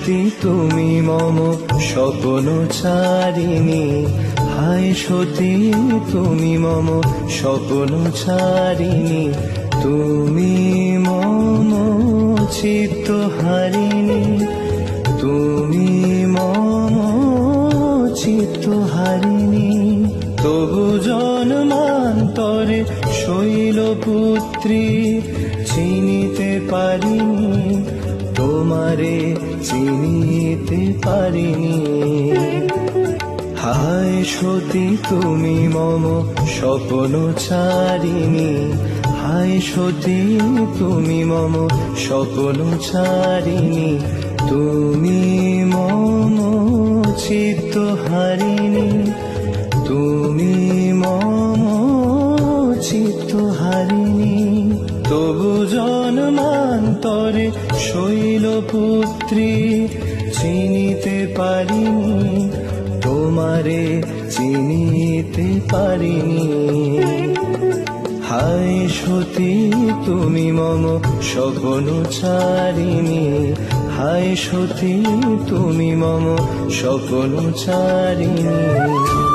সতী তুমি মম স্বপ্ন চারিণী হায় সতী তুমি মম স্বপ্ন চারিণী তুমি মম চিত্ত হারিণী তুমি মম চিত্ত হারিণী তবু জন্মান্তরে শৈলপুত্রী চিনিতে পারিনি। তোমারে চিনিতে পারিনি। হায় সতী, তুমি মম স্বপ্ন চারিণী হায় সতী, তুমি মম স্বপ্ন চারিণী তুমি মম চিত্ত হারিণী জন্মান্তরে শৈলপুত্রী চিনিতে পারিনি, তোমারে চিনিতে পারিনি। হায় সতী, তুমি মম স্বপ্ন চারিণী হায় সতী, তুমি মম স্বপ্ন চারিণী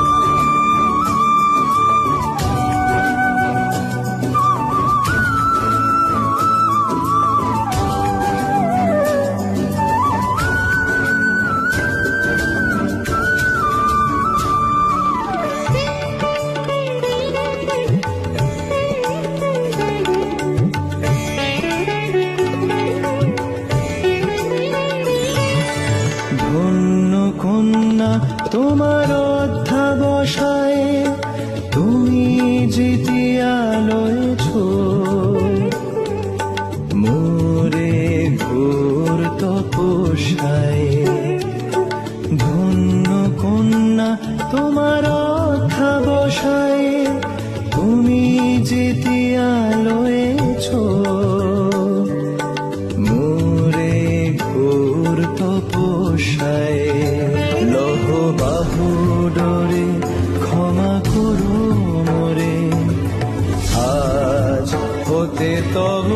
ধন্য কন্যা, তোমার অধ্যাবসায় তুমি জিতিয়া লয়েছ মোরে ঘোর তপস্যায়। ধন্য কন্যা, তোমার অধ্যাবসায় তুমি জিতিয়া ডরে ক্ষমা করো মরে। আজ হতে তব